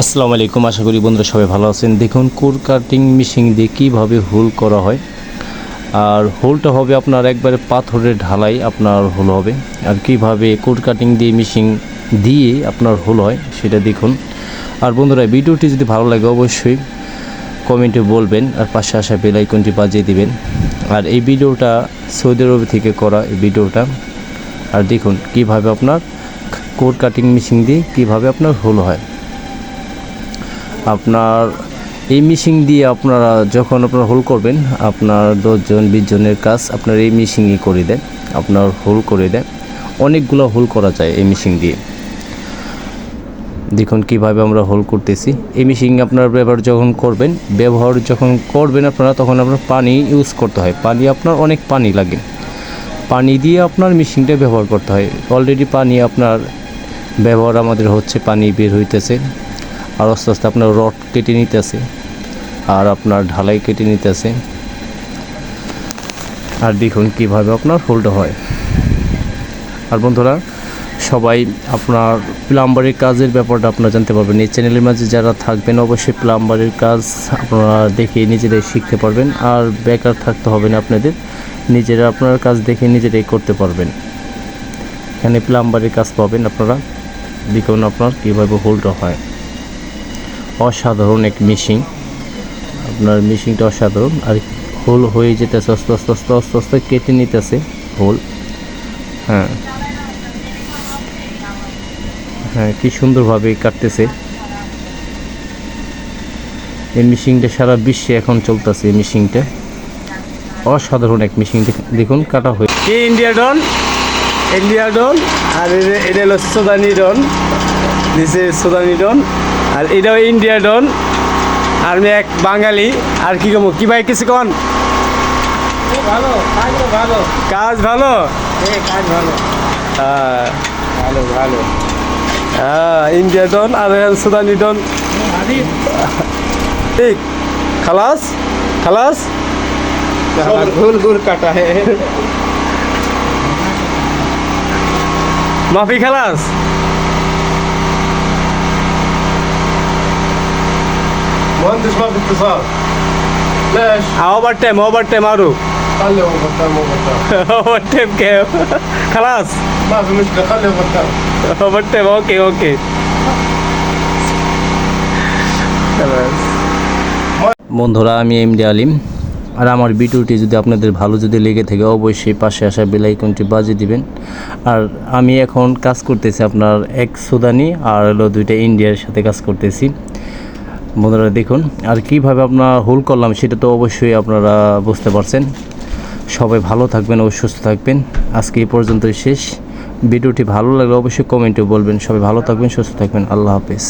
আসসালামু আলাইকুম, আশা করি বন্ধুরা সবাই ভালো আছেন। দেখুন, কোর কাটিং মেশিন দিয়ে কীভাবে হোল করা হয়। আর হোলটা হবে আপনার একবারে পাথরের ঢালাই আপনার হোল হবে। আর কীভাবে কোর কাটিং দিয়ে মেশিন দিয়ে আপনার হোল হয়, সেটা দেখুন। আর বন্ধুরা, ভিডিওটি যদি ভালো লাগে অবশ্যই কমেন্টে বলবেন আর পাশে আসা বেল আইকনটি বাজিয়ে দিবেন। আর এই ভিডিওটা সৌদি আরব থেকে করা এই ভিডিওটা। আর দেখুন, কীভাবে আপনার কোর কাটিং মেশিন দিয়ে কীভাবে আপনার হোল হয়। আপনার এই মিশিং দিয়ে আপনারা যখন আপনার হোল করবেন, আপনার দশজন বিশ জনের কাজ আপনার এই মিশিংই করে দেয় আপনার হোল করে দেয় অনেকগুলো হোল করা যায় এই মিশিং দিয়ে। দেখুন কীভাবে আমরা হোল করতেছি। এই মিশিং আপনার ব্যবহার যখন করবেন, ব্যবহার যখন করবেন আপনারা, তখন আপনার পানি ইউজ করতে হয়। পানি আপনার অনেক পানি লাগে। পানি দিয়ে আপনার মিশিংটা ব্যবহার করতে হয়। অলরেডি পানি আপনার ব্যবহার আমাদের হচ্ছে, পানি বের হইতেছে। আর আস্তে আস্তে আপনার রড কেটে নিতেছে আর আপনার ঢালাই কেটে নিতেছে। আর দেখুন কীভাবে আপনার হোল্ড হয়। আর বন্ধুরা, সবাই আপনার প্লাম্বারের কাজের ব্যাপারটা আপনারা জানতে পারবেন। এই চ্যানেলের মাঝে যারা থাকবেন, অবশ্যই প্লাম্বারের কাজ আপনারা দেখে নিজেরাই শিখতে পারবেন। আর বেকার থাকতে হবে না আপনাদের, নিজেরা আপনার কাজ দেখে নিজেরাই করতে পারবেন। এখানে প্লাম্বারের কাজ পাবেন আপনারা। দেখুন আপনার কীভাবে হোল্ড হয়। অসাধারণ এক মিশিং আপনার মিশিংটা অসাধারণ। আর হোল হয়ে যেতেছে, আস্তে আস্তে আস্তে আস্তে আস্তে কেটে নিতেছে হোল। হ্যাঁ। হ্যাঁ কি সুন্দরভাবে কাটতেছে। এই মিশিংটা সারা বিশ্বে এখন চলতেছে, এই মিশিংটা অসাধারণ এক মিশিং দেখুন, কাটা হয়ে কি ইন্ডিয়া ডন ইন্ডিয়া ডন আর এটা- হলো সুদানি ডন ইজ সুদানি ডন আর এটাও ইন্ডিয়া ডন আর আমি এক বাঙালি, আর কি কমো? কি ভাই, কিছু কন? কাজ ভালো? হ্যাঁ ইন্ডিয়া ডন আর সুদানি ডন ঠিক খালাস খালাস। ঘুর ঘুর কাটা হে মাফি খালাস। مهندس ما في اتصال ليش؟ ওভার টাইম ওভার টাইম আরো خلي اوفر تايم اوفر تايم ওভার টাইম কে খালাস ما في مشكله خلي اوفر تايم ওভার টাইম ওকে ওকে বন্ধুরা আমি এমডি আলিম আর আমার ভিডিওটি যদি আপনাদের ভালো যদি লেগে থাকে অবশ্যই পাশে আসা বেল আইকনটি বাজিয়ে দিবেন আর আমি এখন কাজ করতেছি আপনার এক সুদানি আর হলো দুইটা ইন্ডিয়ার সাথে কাজ করতেছি বন্ধুরা দেখুন, আর কীভাবে আপনারা হোল করলাম সেটা তো অবশ্যই আপনারা বুঝতে পারছেন। সবাই ভালো থাকবেন ও সুস্থ থাকবেন। আজকে এই পর্যন্তই শেষ। ভিডিওটি ভালো লাগলে অবশ্যই কমেন্টে বলবেন। সবাই ভালো থাকবেন, সুস্থ থাকবেন। আল্লাহ হাফেজ।